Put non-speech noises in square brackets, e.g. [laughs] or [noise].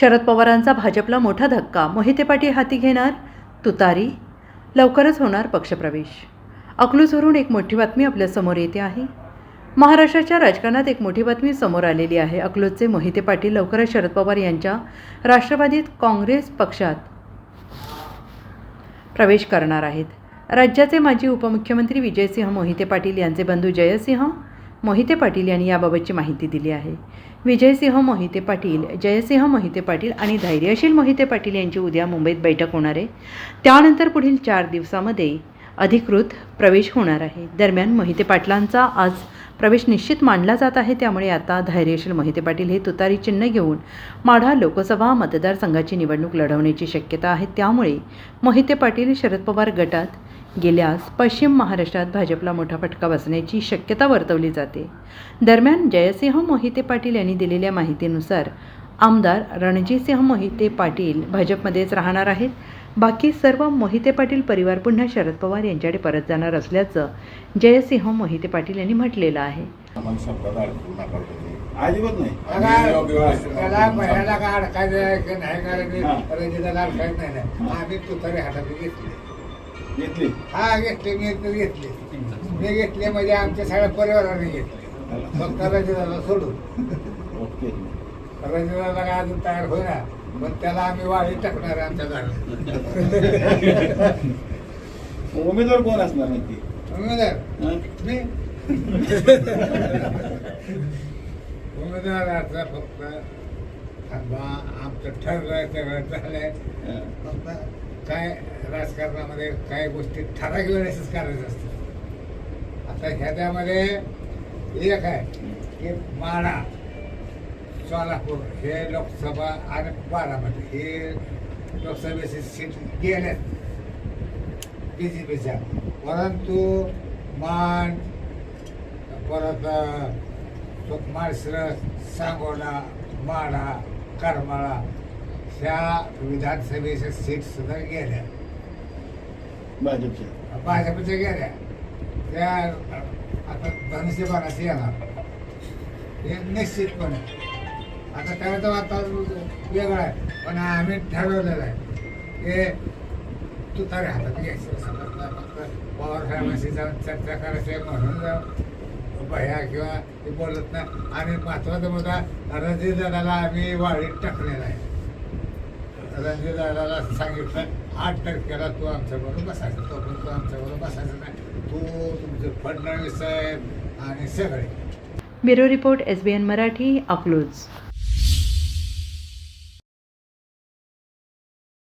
शरद पवारांचा भाजपला मोठा धक्का. मोहिते पाटील हाती घेणार? तुतारी? लवकरच होणार पक्षप्रवेश. अकलूजवरून एक मोठी बातमी आपल्यासमोर येते आहे. महाराष्ट्राच्या राजकारणात एक मोठी बातमी समोर आलेली आहे. अकलूजचे मोहिते पाटील लवकरच शरद पवार यांच्या राष्ट्रवादीत काँग्रेस पक्षात प्रवेश करणार आहेत. राज्याचे माजी उपमुख्यमंत्री विजयसिंह मोहिते पाटील यांचे बंधू जयसिंह मोहिते पाटील यांनी याबाबतची माहिती दिली आहे. विजयसिंह मोहिते पाटील जयसिंह मोहिते पाटील आणि धैर्यशील मोहिते पाटील यांची उद्या मुंबईत बैठक होणार आहे. त्यानंतर पुढील चार दिवसामध्ये अधिकृत प्रवेश होणार आहे. दरम्यान मोहिते पाटलांचा आज प्रवेश निश्चित मानला जात आहे. त्यामुळे आता धैर्यशील मोहिते पाटील हे तुतारी चिन्ह घेऊन माढा लोकसभा मतदारसंघाची निवडणूक लढवण्याची शक्यता आहे. त्यामुळे मोहिते पाटील शरद पवार गटात गेल्यास पश्चिम महाराष्ट्रात भाजपला मोठा फटका बसण्याची शक्यता वर्तवली जाते. दरम्यान जयसिंह मोहिते पाटील यांनी दिलेल्या माहितीनुसार आमदार रणजितसिंह मोहिते पाटील भाजपमध्येच राहणार आहेत. बाकी सर्व मोहिते पाटील परिवार पुन्हा शरद पवार यांच्याकडे परत जाणार असल्याचं जयसिंह मोहिते पाटील यांनी म्हटलेलं आहे. नाही. करायचं हा. घेतली घेतली हा घेतली. मी तर घेतली मी घेतली म्हणजे आमच्या सगळ्या परिवाराने घेतली. फक्त रंजिताला सोडून ओके. रंजिताला काय अजून तयार होईना पण त्याला आम्ही वाळी टाकणार आमच्या घरात. [laughs] उमेदवार कोण असणार नक्की? उमेदवार. हं? मी. उमेदवाराचा फक्त थांबा. आमचं ठरलंय सगळं झालंय. हं. फक्त काय राजकारणामध्ये काही गोष्टी ठराविक वेळेसच करायचं असतं आता ह्याच्यामध्ये एक आहे की माडा सोलापूर हे लोकसभा आणि बारामती हे लोकसभेची सीट गेल्यात बी जे पीच्या परंतु मान परत माळसरस सांगोला माडा करमाळा ह्या विधानसभेच्या सीट सुद्धा गेल्या. भाजपच्या भाजपच्या गेल्या. त्या आता धनुष्यबाणाशी येणार. हे निश्चितपणे. आता त्याचं वातावरण वेगळं आहे पण आम्ही ठरवलेलं आहे. हे तुतारी हातात घ्यायचं फक्त पवार साहेबांशी जाऊन चर्चा करायची म्हणून जाऊन भया किंवा ते बोलत नाही. आणि महत्त्वाचा मुद्दा रणजित दादाला आम्ही वाढीत टाकलेला आहे. रणजित दादाला सांगितलं आठ तारखेला तू आमच्याबरोबर बसायचा. बसायचं तो पण तू आमच्याबरोबर बसायचं नाही. तू तुमचे फडणवीस साहेब आणि सगळे. Bureau report S B N Marathi Akluj.